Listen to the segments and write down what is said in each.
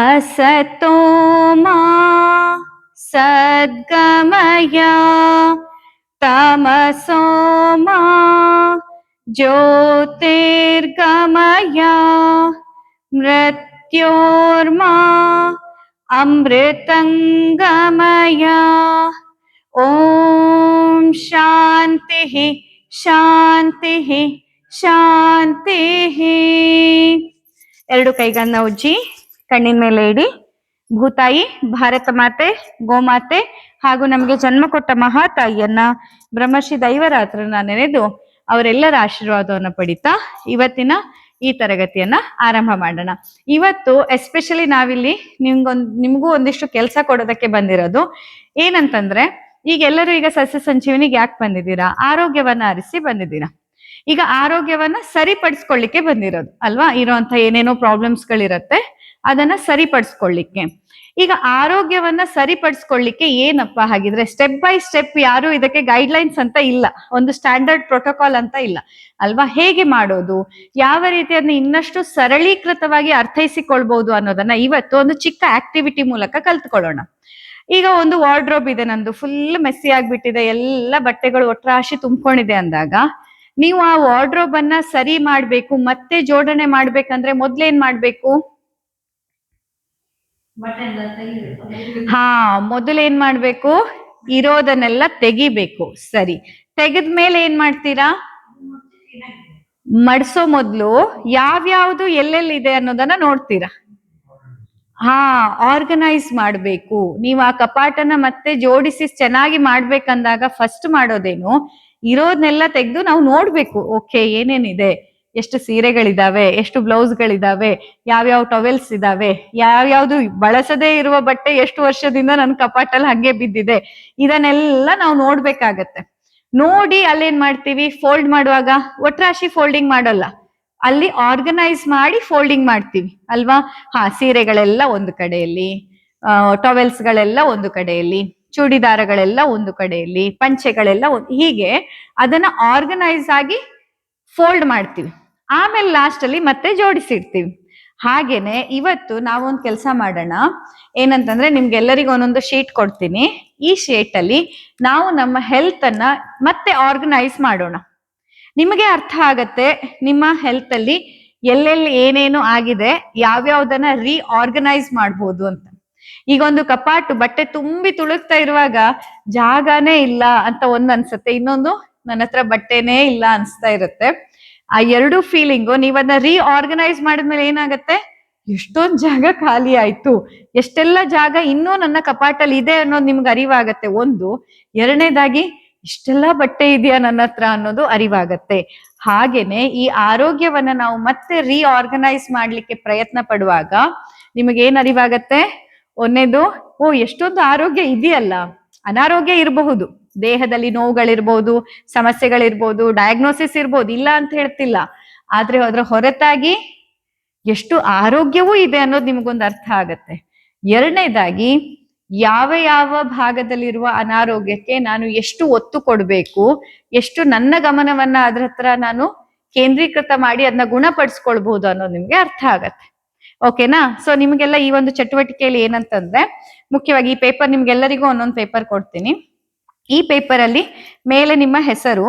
असतो मा सद्गमय तमसो मा ज्योतिर्गमय मृत्योर्मा अमृतङ्गमय ॐ शान्तिः ಶಾಂತಿಃ ಶಾಂತಿಃ ಎರಡು ಕೈಗಳನ್ನ ಉಜ್ಜಿ ಕಣ್ಣಿನ ಮೇಲೆ ಇಡಿ. ಭೂತಾಯಿ, ಭಾರತ ಮಾತೆ, ಗೋಮಾತೆ ಹಾಗೂ ನಮಗೆ ಜನ್ಮ ಕೊಟ್ಟ ಮಹಾತಾಯಿಯನ್ನ ಬ್ರಹ್ಮಶ್ರೀ ದೈವರಾತ್ರನ ನೆನೆದು ಅವರೆಲ್ಲರ ಆಶೀರ್ವಾದವನ್ನು ಪಡಿತಾ ಇವತ್ತಿನ ಈ ತರಗತಿಯನ್ನ ಆರಂಭ ಮಾಡೋಣ. ಇವತ್ತು ಎಸ್ಪೆಷಲಿ ನಾವಿಲ್ಲಿ ನಿಮ್ಗೊಂದ್, ನಿಮ್ಗೂ ಒಂದಿಷ್ಟು ಕೆಲಸ ಕೊಡೋದಕ್ಕೆ ಬಂದಿರೋದು ಏನಂತಂದ್ರೆ, ಈಗ ಎಲ್ಲರೂ ಈಗ ಸಸ್ಯ ಸಂಜೀವನಿಗೆ ಯಾಕೆ ಬಂದಿದ್ದೀರಾ? ಆರೋಗ್ಯವನ್ನ ಅರಿಸಿ ಬಂದಿದ್ದೀರಾ? ಈಗ ಆರೋಗ್ಯವನ್ನ ಸರಿಪಡಿಸ್ಕೊಳ್ಳಿಕ್ಕೆ ಬಂದಿರೋದು ಅಲ್ವಾ? ಇರೋಂಥ ಏನೇನೋ ಪ್ರಾಬ್ಲಮ್ಸ್ ಗಳಿರತ್ತೆ. ಅದನ್ನ ಸರಿಪಡಿಸ್ಕೊಳ್ಳಿಕ್ಕೆ. ಈಗ ಆರೋಗ್ಯವನ್ನ ಸರಿಪಡಿಸ್ಕೊಳ್ಳಿಕ್ಕೆ ಏನಪ್ಪ ಹಾಗಿದ್ರೆ ಸ್ಟೆಪ್ ಬೈ ಸ್ಟೆಪ್ ಯಾರು ಇದಕ್ಕೆ ಗೈಡ್ಲೈನ್ಸ್ ಅಂತ ಇಲ್ಲ. ಒಂದು ಸ್ಟ್ಯಾಂಡರ್ಡ್ ಪ್ರೋಟೋಕಾಲ್ ಅಂತ ಇಲ್ಲ. ಅಲ್ವಾ? ಹೇಗೆ ಮಾಡೋದು? ಯಾವ ರೀತಿ ಅದನ್ನ ಇನ್ನಷ್ಟು ಸರಳೀಕೃತವಾಗಿ ಅರ್ಥೈಸಿಕೊಳ್ಬಹುದು ಅನ್ನೋದನ್ನ ಇವತ್ತು ಒಂದು ಚಿಕ್ಕ ಆಕ್ಟಿವಿಟಿ ಮೂಲಕ ಕಲ್ತ್ಕೊಳ್ಳೋಣ. ಈಗ ಒಂದು ವಾರ್ಡ್ರೋಬ್ ಇದೆ ನಂದು. ಫುಲ್ ಮೆಸ್ಸಿ ಆಗ್ಬಿಟ್ಟಿದೆ. ಎಲ್ಲ ಬಟ್ಟೆಗಳು ಒಟ್ರಾಶಿ ತುಂಬಿಕೊಂಡಿದೆ ಅಂದಾಗ ನೀವು ಆ ವಾರ್ಡ್ರೋಬ್ ಅನ್ನ ಸರಿ ಮಾಡ್ಬೇಕು, ಮತ್ತೆ ಜೋಡಣೆ ಮಾಡ್ಬೇಕಂದ್ರೆ ಮೊದ್ಲೇನ್ ಮಾಡ್ಬೇಕು? ಹಾ, ಮೊದಲು ಏನ್ ಮಾಡ್ಬೇಕು? ಇರೋದನ್ನೆಲ್ಲ ತೆಗಿಬೇಕು. ಸರಿ. ತೆಗೆದ ಮೇಲೆ ಏನ್ ಮಾಡ್ತೀರಾ? ಮಡ್ಸೋ ಮೊದ್ಲು ಯಾವ್ಯಾವ್ದು ಎಲ್ಲೆಲ್ಲಿದೆ ಅನ್ನೋದನ್ನ ನೋಡ್ತೀರಾ? ಹಾ ಆರ್ಗನೈಸ್ ಮಾಡ್ಬೇಕು. ನೀವು ಆ ಕಪಾಟನ ಮತ್ತೆ ಜೋಡಿಸಿ ಚೆನ್ನಾಗಿ ಮಾಡ್ಬೇಕಂದಾಗ ಫಸ್ಟ್ ಮಾಡೋದೇನು? ಇರೋದ್ನೆಲ್ಲ ತೆಗೆದು ನಾವು ನೋಡ್ಬೇಕು. ಓಕೆ ಏನೇನಿದೆ? ಎಷ್ಟು ಸೀರೆಗಳಿದಾವೆ, ಎಷ್ಟು ಬ್ಲೌಸ್ಗಳಿದಾವೆ, ಯಾವ್ಯಾವ ಟವೆಲ್ಸ್ ಇದಾವೆ, ಯಾವ್ಯಾವ್ದು ಬಳಸದೇ ಇರುವ ಬಟ್ಟೆ ಎಷ್ಟು ವರ್ಷದಿಂದ ನನ್ನ ಕಪಾಟಲ್ಲಿ ಹಂಗೆ ಬಿದ್ದಿದೆ, ಇದನ್ನೆಲ್ಲ ನಾವು ನೋಡ್ಬೇಕಾಗತ್ತೆ. ನೋಡಿ ಅಲ್ಲೇನ್ ಮಾಡ್ತೀವಿ? ಫೋಲ್ಡ್ ಮಾಡುವಾಗ? ಒಟ್ರಾಶಿ ಫೋಲ್ಡಿಂಗ್ ಮಾಡಲ್ಲ. ಅಲ್ಲಿ ಆರ್ಗನೈಸ್ ಮಾಡಿ ಫೋಲ್ಡಿಂಗ್ ಮಾಡ್ತೀವಿ, ಅಲ್ವಾ? ಹಾ, ಸೀರೆಗಳೆಲ್ಲ ಒಂದು ಕಡೆಯಲ್ಲಿ ಟವೆಲ್ಸ್ ಗಳೆಲ್ಲ ಒಂದು ಕಡೆಯಲ್ಲಿ, ಚೂಡಿದಾರಗಳೆಲ್ಲ ಒಂದು ಕಡೆಯಲ್ಲಿ, ಪಂಚೆಗಳೆಲ್ಲ ಹೀಗೆ ಅದನ್ನ ಆರ್ಗನೈಸ್ ಆಗಿ ಫೋಲ್ಡ್ ಮಾಡ್ತೀವಿ. ಆಮೇಲೆ ಲಾಸ್ಟ್ ಅಲ್ಲಿ ಮತ್ತೆ ಜೋಡಿಸಿಡ್ತೀವಿ ಹಾಗೇನೆ ಇವತ್ತು ನಾವೊಂದು ಕೆಲಸ ಮಾಡೋಣ. ಏನಂತಂದ್ರೆ ನಿಮ್ಗೆಲ್ಲರಿಗೂ ಒಂದೊಂದು ಶೀಟ್ ಕೊಡ್ತೀನಿ. ಈ ಶೀಟ್ ಅಲ್ಲಿ ನಾವು ನಮ್ಮ ಹೆಲ್ತ್ ಅನ್ನ ಮತ್ತೆ ಆರ್ಗನೈಸ್ ಮಾಡೋಣ. ನಿಮಗೆ ಅರ್ಥ ಆಗತ್ತೆ, ನಿಮ್ಮ ಹೆಲ್ತ್ ಅಲ್ಲಿ ಎಲ್ಲೆಲ್ಲಿ ಏನೇನು ಆಗಿದೆ, ಯಾವ್ಯಾವ್ದನ್ನ ರೀಆರ್ಗನೈಸ್ ಮಾಡ್ಬೋದು ಅಂತ. ಈಗ ಒಂದು ಕಪಾಟು ಬಟ್ಟೆ ತುಂಬಿ ತುಳುಕ್ತಾ ಇರುವಾಗ ಜಾಗನೇ ಇಲ್ಲ ಅಂತ ಒಂದ್ ಅನ್ಸುತ್ತೆ. ಇನ್ನೊಂದು ನನ್ನ ಹತ್ರ ಬಟ್ಟೆನೇ ಇಲ್ಲ ಅನ್ಸ್ತಾ ಇರುತ್ತೆ. ಆ ಎರಡು ಫೀಲಿಂಗು ನೀವನ್ನ ರೀಆರ್ಗನೈಸ್ ಮಾಡಿದ್ಮೇಲೆ ಏನಾಗತ್ತೆ? ಎಷ್ಟೊಂದ್ ಜಾಗ ಖಾಲಿ ಆಯ್ತು. ಎಷ್ಟೆಲ್ಲ ಜಾಗ ಇನ್ನೂ ನನ್ನ ಕಪಾಟಲ್ಲಿ ಇದೆ ಅನ್ನೋದು ನಿಮ್ಗೆ ಅರಿವಾಗತ್ತೆ. ಒಂದು, ಎರಡನೇದಾಗಿ, ಇಷ್ಟೆಲ್ಲ ಬಟ್ಟೆ ಇದೆಯಾ ನನ್ನ ಹತ್ರ ಅನ್ನೋದು ಅರಿವಾಗತ್ತೆ. ಹಾಗೇನೆ, ಈ ಆರೋಗ್ಯವನ್ನ ನಾವು ಮತ್ತೆ ರೀಆರ್ಗನೈಸ್ ಮಾಡ್ಲಿಕ್ಕೆ ಪ್ರಯತ್ನ ಪಡುವಾಗ ನಿಮಗೆ ಏನ್ ಅರಿವಾಗತ್ತೆ? ಒಂದೇದು ಓ, ಎಷ್ಟೊಂದು ಆರೋಗ್ಯ ಇದೆಯಲ್ಲ. ಅನಾರೋಗ್ಯ ಇರಬಹುದು. ದೇಹದಲ್ಲಿ ನೋವುಗಳಿರ್ಬೋದು, ಸಮಸ್ಯೆಗಳಿರ್ಬೋದು ಡಯಾಗ್ನೋಸಿಸ್ ಇರ್ಬೋದು, ಇಲ್ಲ ಅಂತ ಹೇಳ್ತಿಲ್ಲ. ಆದ್ರೆ ಅದರ ಹೊರತಾಗಿ ಎಷ್ಟು ಆರೋಗ್ಯವೂ ಇದೆ ಅನ್ನೋದು ನಿಮಗೊಂದು ಅರ್ಥ ಆಗತ್ತೆ. ಎರಡನೇದಾಗಿ, ಯಾವ ಯಾವ ಭಾಗದಲ್ಲಿರುವ ಅನಾರೋಗ್ಯಕ್ಕೆ ನಾನು ಎಷ್ಟು ಒತ್ತು ಕೊಡಬೇಕು, ಎಷ್ಟು ನನ್ನ ಗಮನವನ್ನ ಅದ್ರ ಹತ್ರ ನಾನು ಕೇಂದ್ರೀಕೃತ ಮಾಡಿ ಅದನ್ನ ಗುಣಪಡಿಸ್ಕೊಳ್ಬಹುದು ಅನ್ನೋದು ನಿಮ್ಗೆ ಅರ್ಥ ಆಗತ್ತೆ. ಓಕೆನಾ? ಸೊ ನಿಮ್ಗೆಲ್ಲ ಈ ಒಂದು ಚಟುವಟಿಕೆಯಲ್ಲಿ ಏನಂತಂದ್ರೆ, ಮುಖ್ಯವಾಗಿ ಈ ಪೇಪರ್ ನಿಮ್ಗೆಲ್ಲರಿಗೂ ಒಂದೊಂದು ಪೇಪರ್ ಕೊಡ್ತೀನಿ. ಈ ಪೇಪರಲ್ಲಿ ಮೇಲೆ ನಿಮ್ಮ ಹೆಸರು,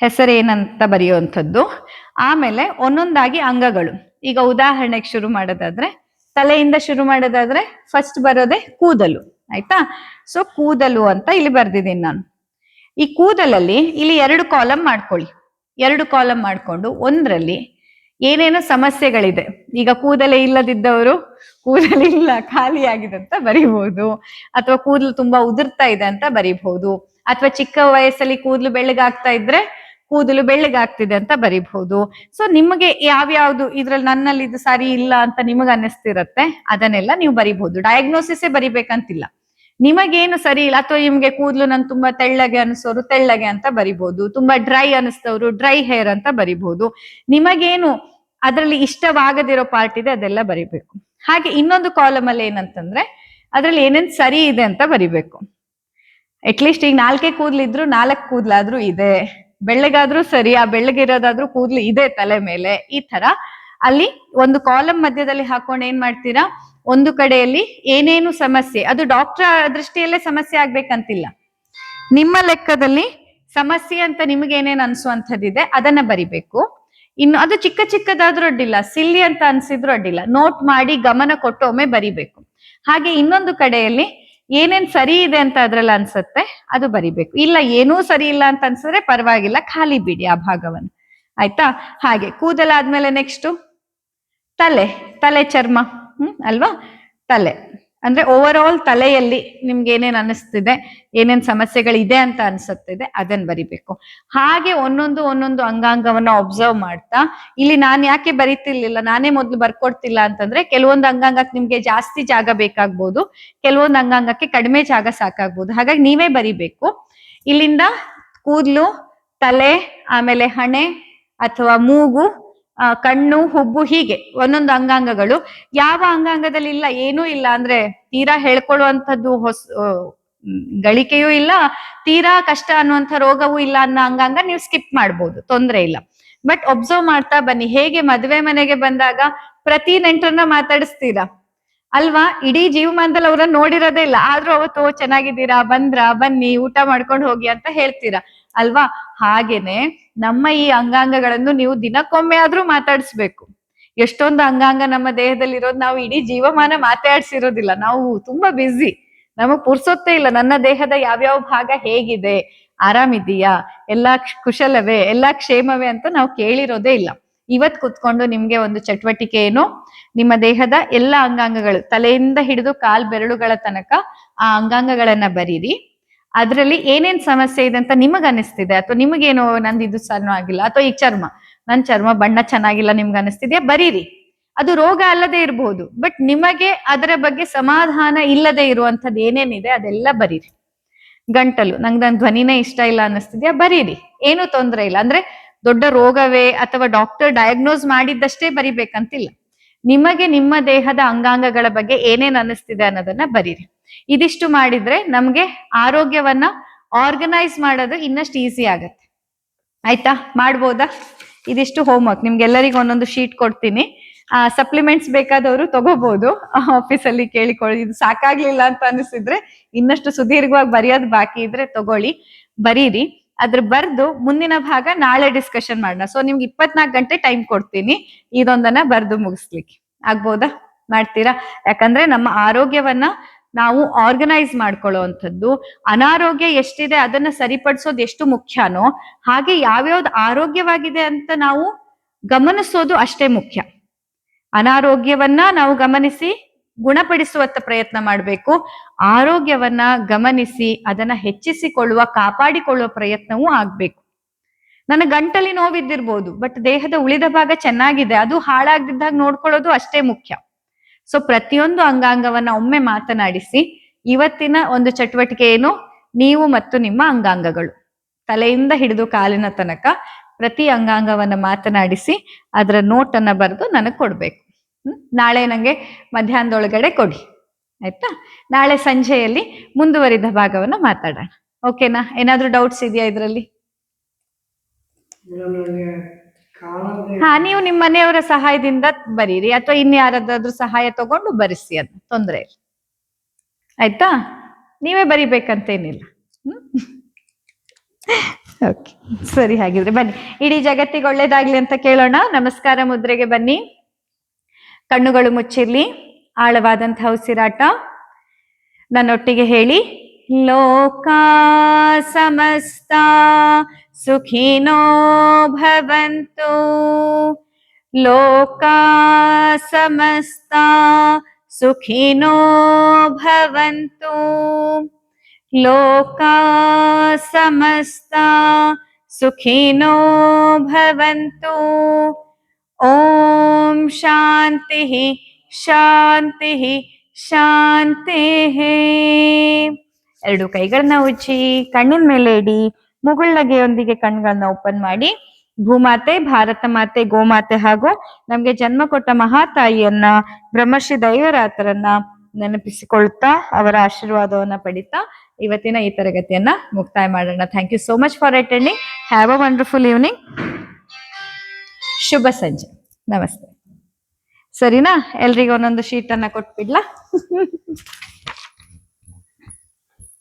ಹೆಸರೇನಂತ ಬರೆಯುವಂಥದ್ದು, ಆಮೇಲೆ ಒಂದೊಂದಾಗಿ ಅಂಗಗಳು. ಈಗ ಉದಾಹರಣೆಗೆ ಶುರು ಮಾಡೋದಾದ್ರೆ, ತಲೆಯಿಂದ ಶುರು ಮಾಡೋದಾದ್ರೆ ಫಸ್ಟ್ ಬರೋದೆ ಕೂದಲು, ಆಯ್ತಾ? ಸೊ ಕೂದಲು ಅಂತ ಇಲ್ಲಿ ಬರ್ದಿದ್ದೀನಿ ನಾನು. ಈ ಕೂದಲಲ್ಲಿ ಇಲ್ಲಿ ಎರಡು ಕಾಲಮ್ ಮಾಡ್ಕೊಳ್ಳಿ. ಎರಡು ಕಾಲಮ್ ಮಾಡ್ಕೊಂಡು ಒಂದ್ರಲ್ಲಿ ಏನೇನೋ ಸಮಸ್ಯೆಗಳಿದೆ. ಈಗ ಕೂದಲೇ ಇಲ್ಲದಿದ್ದವರು ಕೂದಲು ಇಲ್ಲ ಖಾಲಿಯಾಗಿದೆ ಅಂತ ಬರಿಬಹುದು. ಅಥವಾ ಕೂದಲು ತುಂಬಾ ಉದುರ್ತಾ ಇದೆ ಅಂತ ಬರಿಬಹುದು. ಅಥವಾ ಚಿಕ್ಕ ವಯಸ್ಸಲ್ಲಿ ಕೂದಲು ಬೆಳ್ಳಗಾಗ್ತಾ ಇದ್ರೆ ಕೂದಲು ಬೆಳ್ಳಗಾಗ್ತಿದೆ ಅಂತ ಬರಿಬಹುದು. ಸೊ ನಿಮಗೆ ಯಾವ್ಯಾವ್ದು ಇದ್ರಲ್ಲಿ ನನ್ನಲ್ಲಿ ಇದು ಸರಿ ಇಲ್ಲ ಅಂತ ನಿಮಗೆ ಅನ್ನಿಸ್ತಿರತ್ತೆ, ಅದನ್ನೆಲ್ಲ ನೀವು ಬರಿಬಹುದು. ಡಯಾಗ್ನೋಸಿಸೇ ಬರಿಬೇಕಂತಿಲ್ಲ. ನಿಮಗೇನು ಸರಿ ಇಲ್ಲ, ಅಥವಾ ನಿಮ್ಗೆ ಕೂದಲು ನನ್ ತುಂಬಾ ತೆಳ್ಳಗೆ ಅನಿಸೋರು ತೆಳ್ಳಗೆ ಅಂತ ಬರಿಬಹುದು. ತುಂಬಾ ಡ್ರೈ ಅನಿಸ್ತವ್ರು, ಡ್ರೈ ಹೇರ್ ಅಂತ ಬರಿಬಹುದು. ನಿಮಗೇನು ಅದರಲ್ಲಿ ಇಷ್ಟವಾಗದಿರೋ ಪಾರ್ಟ್ ಇದೆ, ಅದೆಲ್ಲ ಬರಿಬೇಕು. ಹಾಗೆ ಇನ್ನೊಂದು ಕಾಲಮ್ ಅಲ್ಲಿ ಏನಂತಂದ್ರೆ, ಅದ್ರಲ್ಲಿ ಏನೇನ್ ಸರಿ ಇದೆ ಅಂತ ಬರಿಬೇಕು. ಅಟ್ಲೀಸ್ಟ್ ಈಗ ನಾಲ್ಕೇ ಕೂದ್ಲಿದ್ರು ನಾಲ್ಕು ಕೂದ್ಲಾದ್ರೂ ಇದೆ. ಬೆಳ್ಳಗಾದ್ರೂ ಸರಿ, ಆ ಬೆಳ್ಳಗಿರೋದಾದ್ರೂ ಕೂದ್ಲು ಇದೆ ತಲೆ ಮೇಲೆ, ಈ ತರ ಅಲ್ಲಿ ಒಂದು ಕಾಲಮ್ ಮಧ್ಯದಲ್ಲಿ ಹಾಕೊಂಡು ಏನ್ ಮಾಡ್ತೀರಾ? ಒಂದು ಕಡೆಯಲ್ಲಿ ಏನೇನು ಸಮಸ್ಯೆ, ಅದು ಡಾಕ್ಟರ್ ದೃಷ್ಟಿಯಲ್ಲೇ ಸಮಸ್ಯೆ ಆಗ್ಬೇಕಂತಿಲ್ಲ. ನಿಮ್ಮ ಲೆಕ್ಕದಲ್ಲಿ ಸಮಸ್ಯೆ ಅಂತ ನಿಮಗೆ ಏನೇನು ಅನ್ಸುವಂಥದ್ದಿದೆ, ಅದನ್ನ ಬರಿಬೇಕು. ಇನ್ನು ಅದು ಚಿಕ್ಕ ಚಿಕ್ಕದಾದ್ರೂ ಅಡ್ಡಿಲ್ಲ ಸಿಲ್ಲಿ ಅಂತ ಅನ್ಸಿದ್ರು ಅಡ್ಡಿಲ್ಲ. ನೋಟ್ ಮಾಡಿ ಗಮನ ಕೊಟ್ಟು ಒಮ್ಮೆ ಬರಿಬೇಕು. ಹಾಗೆ ಇನ್ನೊಂದು ಕಡೆಯಲ್ಲಿ ಏನೇನ್ ಸರಿ ಇದೆ ಅಂತ ಅದ್ರಲ್ಲಿ ಅನ್ಸುತ್ತೆ, ಅದು ಬರಿಬೇಕು. ಇಲ್ಲ ಏನೂ ಸರಿ ಇಲ್ಲ ಅಂತ ಅನ್ಸಿದ್ರೆ ಪರವಾಗಿಲ್ಲ, ಖಾಲಿ ಬಿಡಿ ಆ ಭಾಗವನ್ನು. ಆಯ್ತಾ? ಹಾಗೆ, ಕೂದಲಾದ್ಮೇಲೆ ನೆಕ್ಸ್ಟ್ ತಲೆ ತಲೆ ಚರ್ಮ, ಹ್ಮ್, ಅಲ್ವಾ? ತಲೆ. ಅಂದ್ರೆ ಓವರ್ ಆಲ್ ತಲೆಯಲ್ಲಿ ನಿಮ್ಗೆ ಏನೇನ್ ಅನಿಸ್ತಿದೆ ಏನೇನ್ ಸಮಸ್ಯೆಗಳಿದೆ ಅಂತ ಅನ್ಸುತ್ತಿದೆ ಅದನ್ನ ಬರಿಬೇಕು. ಹಾಗೆ ಒಂದೊಂದು ಒಂದೊಂದು ಅಂಗಾಂಗವನ್ನ ಒಬ್ಸರ್ವ್ ಮಾಡ್ತಾ, ಇಲ್ಲಿ ನಾನು ಯಾಕೆ ಬರಿತಿರ್ಲಿಲ್ಲ, ನಾನೇ ಮೊದ್ಲು ಬರ್ಕೊಡ್ತಿಲ್ಲ ಅಂತಂದ್ರೆ ಕೆಲವೊಂದು ಅಂಗಾಂಗಕ್ಕೆ ನಿಮ್ಗೆ ಜಾಸ್ತಿ ಜಾಗ ಬೇಕಾಗ್ಬೋದು, ಕೆಲವೊಂದು ಅಂಗಾಂಗಕ್ಕೆ ಕಡಿಮೆ ಜಾಗ ಸಾಕಾಗ್ಬೋದು. ಹಾಗಾಗಿ ನೀವೇ ಬರಿಬೇಕು. ಇಲ್ಲಿಂದ ಕೂದಲು, ತಲೆ, ಆಮೇಲೆ ಹಣೆ, ಅಥವಾ ಮೂಗು ಕಣ್ಣು ಹುಬ್ಬು ಹೀಗೆ ಒಂದೊಂದು ಅಂಗಾಂಗಗಳು. ಯಾವ ಅಂಗಾಂಗದಲ್ಲಿ ಇಲ್ಲ ಏನೂ ಇಲ್ಲ ಅಂದ್ರೆ ತೀರಾ ಹೇಳ್ಕೊಳ್ಳುವಂಥದ್ದು ಹೊಸ ಗಳಿಕೆಯೂ ಇಲ್ಲ. ತೀರಾ ಕಷ್ಟ ಅನ್ನುವಂಥ ರೋಗವೂ ಇಲ್ಲ ಅನ್ನೋ ಅಂಗಾಂಗ ನೀವು ಸ್ಕಿಪ್ ಮಾಡ್ಬೋದು ತೊಂದರೆ ಇಲ್ಲ. ಬಟ್ ಒಬ್ಸರ್ವ್ ಮಾಡ್ತಾ ಬನ್ನಿ ಹೇಗೆ ಮದುವೆ ಮನೆಗೆ ಬಂದಾಗ ಪ್ರತಿ ನೆಂಟರನ್ನ ಮಾತಾಡಿಸ್ತೀರಾ? ಅಲ್ವಾ? ಇಡೀ ಜೀವಮಾನದಲ್ಲಿ ಅವ್ರನ್ನ ನೋಡಿರೋದೇ ಇಲ್ಲ ಆದ್ರೂ ಅವತ್ತು "ಓ, ಚೆನ್ನಾಗಿದ್ದೀರಾ? ಬಂದ್ರ? ಬನ್ನಿ ಊಟ ಮಾಡ್ಕೊಂಡು ಹೋಗಿ ಅಂತ ಹೇಳ್ತೀರಾ? ಅಲ್ವಾ? ಹಾಗೇನೆ ನಮ್ಮ ಈ ಅಂಗಾಂಗಗಳನ್ನು ನೀವು ದಿನಕ್ಕೊಮ್ಮೆ ಆದ್ರೂ ಮಾತಾಡಿಸ್ಬೇಕು. ಎಷ್ಟೊಂದು ಅಂಗಾಂಗ ನಮ್ಮ ದೇಹದಲ್ಲಿ ಇರೋದು ನಾವು ಇಡೀ ಜೀವಮಾನ ಮಾತಾಡ್ಸಿರೋದಿಲ್ಲ. ನಾವು ತುಂಬಾ ಬ್ಯುಸಿ ನಮಗ್ ಪುರ್ಸೊತ್ತೇ ಇಲ್ಲ. ನನ್ನ ದೇಹದ ಯಾವ್ಯಾವ ಭಾಗ ಹೇಗಿದೆ? ಆರಾಮಿದೀಯಾ ಎಲ್ಲಾ ಕುಶಲವೇ? ಎಲ್ಲಾ ಕ್ಷೇಮವೇ ಅಂತ ನಾವು ಕೇಳಿರೋದೇ ಇಲ್ಲ. ಇವತ್ ಕುತ್ಕೊಂಡು ನಿಮ್ಗೆ ಒಂದು ಚಟುವಟಿಕೆ ಏನು? ನಿಮ್ಮ ದೇಹದ ಎಲ್ಲಾ ಅಂಗಾಂಗಗಳು, ತಲೆಯಿಂದ ಹಿಡಿದು ಕಾಲ್ ಬೆರಳುಗಳ ತನಕ ಆ ಅಂಗಾಂಗಗಳನ್ನ ಬರೀರಿ. ಅದ್ರಲ್ಲಿ ಏನೇನ್ ಸಮಸ್ಯೆ ಇದೆ ಅಂತ ನಿಮಗ್ ಅನಿಸ್ತಿದೆ ಅಥವಾ ನಿಮಗೇನೋ ನಂದು ಇದು ಸಣ್ಣ ಆಗಿಲ್ಲ. ಅಥವಾ ಈ ಚರ್ಮ. ನನ್ ಚರ್ಮ, ಬಣ್ಣ ಚೆನ್ನಾಗಿಲ್ಲ ನಿಮ್ಗೆ ಅನಿಸ್ತಿದ್ಯಾ ಬರೀರಿ. ಅದು ರೋಗ ಅಲ್ಲದೆ ಇರಬಹುದು ಬಟ್ ನಿಮಗೆ ಅದರ ಬಗ್ಗೆ ಸಮಾಧಾನ ಇಲ್ಲದೆ ಇರುವಂತದ್ದು ಏನೇನಿದೆ ಅದೆಲ್ಲ ಬರೀರಿ. ಗಂಟಲು. ನಂಗೆ ನನ್ನ ಧ್ವನಿನೇ ಇಷ್ಟ ಇಲ್ಲ ಅನ್ನಿಸ್ತಿದ್ಯಾ? ಬರೀರಿ. ಏನು ತೊಂದರೆ ಇಲ್ಲ. ಅಂದ್ರೆ ದೊಡ್ಡ ರೋಗವೇ ಅಥವಾ ಡಾಕ್ಟರ್ ಡಯಾಗ್ನೋಸ್ ಮಾಡಿದ್ದಷ್ಟೇ ಬರಿಬೇಕಂತಿಲ್ಲ. ನಿಮಗೆ ನಿಮ್ಮ ದೇಹದ ಅಂಗಾಂಗಗಳ ಬಗ್ಗೆ ಏನೇನ್ ಅನ್ನಿಸ್ತಿದೆ ಅನ್ನೋದನ್ನ ಬರೀರಿ. ಇದಿಷ್ಟು ಮಾಡಿದ್ರೆ ನಮ್ಗೆ ಆರೋಗ್ಯವನ್ನ ಆರ್ಗನೈಸ್ ಮಾಡೋದು ಇನ್ನಷ್ಟು ಈಸಿ ಆಗತ್ತೆ. ಆಯ್ತಾ? ಮಾಡ್ಬೋದಾ? ಇದಿಷ್ಟು ಹೋಮ್ ಹೋಮ್ವರ್ಕ್ ನಿಮ್ಗೆಲ್ಲರಿಗೂ ಒಂದೊಂದು ಶೀಟ್ ಕೊಡ್ತೀನಿ. ಆ ಸಪ್ಲಿಮೆಂಟ್ಸ್ ಬೇಕಾದವರು ತಗೋಬಹುದು ಆಫೀಸಲ್ಲಿ ಕೇಳಿಕೊಳ್ಳಿ. ಇದು ಸಾಕಾಗ್ಲಿಲ್ಲ ಅಂತ ಅನಿಸಿದ್ರೆ ಇನ್ನಷ್ಟು ಸುದೀರ್ಘವಾಗಿ ಬರೆಯೋದು ಬಾಕಿ ಇದ್ರೆ ತಗೊಳ್ಳಿ. ಬರೀರಿ. ಅದ್ರ ಬರ್ದು ಮುಂದಿನ ಭಾಗ ನಾಳೆ ಡಿಸ್ಕಷನ್ ಮಾಡೋಣ. ಸೊ ನಿಮ್ಗೆ ಇಪ್ಪತ್ನಾಲ್ಕು ಗಂಟೆ ಟೈಮ್ ಕೊಡ್ತೀನಿ. ಇದೊಂದನ್ನ ಬರ್ದು ಮುಗಿಸ್ಲಿಕ್ಕೆ. ಆಗ್ಬೋದಾ? ಮಾಡ್ತೀರಾ? ಯಾಕಂದ್ರೆ ನಮ್ಮ ಆರೋಗ್ಯವನ್ನ ನಾವು ಆರ್ಗನೈಸ್ ಮಾಡ್ಕೊಳ್ಳೋ ಅಂಥದ್ದು ಅನಾರೋಗ್ಯ ಎಷ್ಟಿದೆ ಅದನ್ನ ಸರಿಪಡಿಸೋದು ಎಷ್ಟು ಮುಖ್ಯನೋ, ಹಾಗೆ ಯಾವ್ಯಾವ್ದು ಆರೋಗ್ಯವಾಗಿದೆ ಅಂತ ನಾವು ಗಮನಿಸೋದು ಅಷ್ಟೇ ಮುಖ್ಯ. ಅನಾರೋಗ್ಯವನ್ನ ನಾವು ಗಮನಿಸಿ ಗುಣಪಡಿಸುವತ್ತ ಪ್ರಯತ್ನ ಮಾಡಬೇಕು. ಆರೋಗ್ಯವನ್ನ ಗಮನಿಸಿ, ಅದನ್ನ ಹೆಚ್ಚಿಸಿಕೊಳ್ಳುವ, ಕಾಪಾಡಿಕೊಳ್ಳುವ ಪ್ರಯತ್ನವೂ ಆಗ್ಬೇಕು. ನನ್ನ ಗಂಟಲಿ ನೋವಿದ್ದಿರ್ಬೋದು ಬಟ್ ದೇಹದ ಉಳಿದ ಭಾಗ ಚೆನ್ನಾಗಿದೆ, ಅದು ಹಾಳಾಗ್ದಿದ್ದಾಗ ನೋಡ್ಕೊಳ್ಳೋದು ಅಷ್ಟೇ ಮುಖ್ಯ. ಸೊ ಪ್ರತಿಯೊಂದು ಅಂಗಾಂಗವನ್ನ ಒಮ್ಮೆ ಮಾತನಾಡಿಸಿ, ಇವತ್ತಿನ ಒಂದು ಚಟುವಟಿಕೆ ಏನು? ನೀವು ಮತ್ತು ನಿಮ್ಮ ಅಂಗಾಂಗಗಳು. ತಲೆಯಿಂದ ಹಿಡಿದು ಕಾಲಿನ ತನಕ ಪ್ರತಿ ಅಂಗಾಂಗವನ್ನ ಮಾತನಾಡಿಸಿ, ಅದರ ನೋಟನ್ನ ಬರೆದು ನನಗೆ ಕೊಡ್ಬೇಕು? ನಾಳೆ ನಂಗೆ ಮಧ್ಯಾಹ್ನದೊಳಗಡೆ ಕೊಡಿ. ಆಯ್ತಾ? ನಾಳೆ ಸಂಜೆಯಲ್ಲಿ ಮುಂದುವರಿದ ಭಾಗವನ್ನ ಮಾತಾಡೋಣ. ಓಕೆನಾ? ಏನಾದ್ರೂ ಡೌಟ್ಸ್ ಇದೆಯಾ ಇದರಲ್ಲಿ? ಹಾ ನೀವು ನಿಮ್ಮ ಮನೆಯವರ ಸಹಾಯದಿಂದ ಬರೀರಿ. ಅಥವಾ ಇನ್ಯಾರದಾದ್ರೂ ಸಹಾಯ ತಗೊಂಡು ಬರಿಸಿ ಅದ್. ತೊಂದ್ರೆ ಇಲ್ಲ. ಆಯ್ತಾ? ನೀವೇ ಬರಿಬೇಕಂತೇನಿಲ್ಲ. ಹ್ಮ್? ಓಕೆ ಸರಿ ಹಾಗಿದ್ರೆ ಬನ್ನಿ. ಇಡೀ ಜಗತ್ತಿಗೆ ಒಳ್ಳೇದಾಗ್ಲಿ ಅಂತ ಕೇಳೋಣ. ನಮಸ್ಕಾರ ಮುದ್ರೆಗೆ ಬನ್ನಿ. ಕಣ್ಣುಗಳು ಮುಚ್ಚಿರ್ಲಿ ಆಳವಾದಂತಹ ಉಸಿರಾಟ. ನನ್ನೊಟ್ಟಿಗೆ ಹೇಳಿ, ಲೋಕ ಸಮಸ್ತ ಸುಖಿನೋ ಭವಂತು. ಲೋಕ ಸಮಸ್ತ ಸುಖಿನೋ ಭವಂತು. ಲೋಕ ಸಮಸ್ತ ಸುಖಿನೋ ಭವಂತು. ಶಾಂತಿ ಶಾಂತಿ ಶಾಂತಿ ಎರಡು ಕೈಗಳನ್ನ ಉಚ್ಚಿ ಕಣ್ಣಿನ ಮೇಲೆ ಇಡಿ ಮುಗುಳ್ನಗೆಯೊಂದಿಗೆ ಕಣ್ಗಳನ್ನ ಓಪನ್ ಮಾಡಿ, ಭೂಮಾತೆ, ಭಾರತ ಮಾತೆ, ಗೋಮಾತೆ ಹಾಗೂ ನಮ್ಗೆ ಜನ್ಮ ಕೊಟ್ಟ ಮಹಾತಾಯಿಯನ್ನ, ಬ್ರಹ್ಮಶ್ರೀ ದೈವರಾತರನ್ನ ನೆನಪಿಸಿಕೊಳ್ತಾ ಅವರ ಆಶೀರ್ವಾದವನ್ನ ಪಡಿತಾ ಇವತ್ತಿನ ಈ ತರಗತಿಯನ್ನ ಮುಕ್ತಾಯ ಮಾಡೋಣ. Thank you so much for attending have a wonderful evening ಶುಭ ಸಂಜೆ. ನಮಸ್ತೆ. ಸರಿನಾ? ಎಲ್ರಿಗೂ ಒಂದೊಂದು ಶೀಟ್ ಅನ್ನ ಕೊಟ್ಬಿಡ್ಲಾ?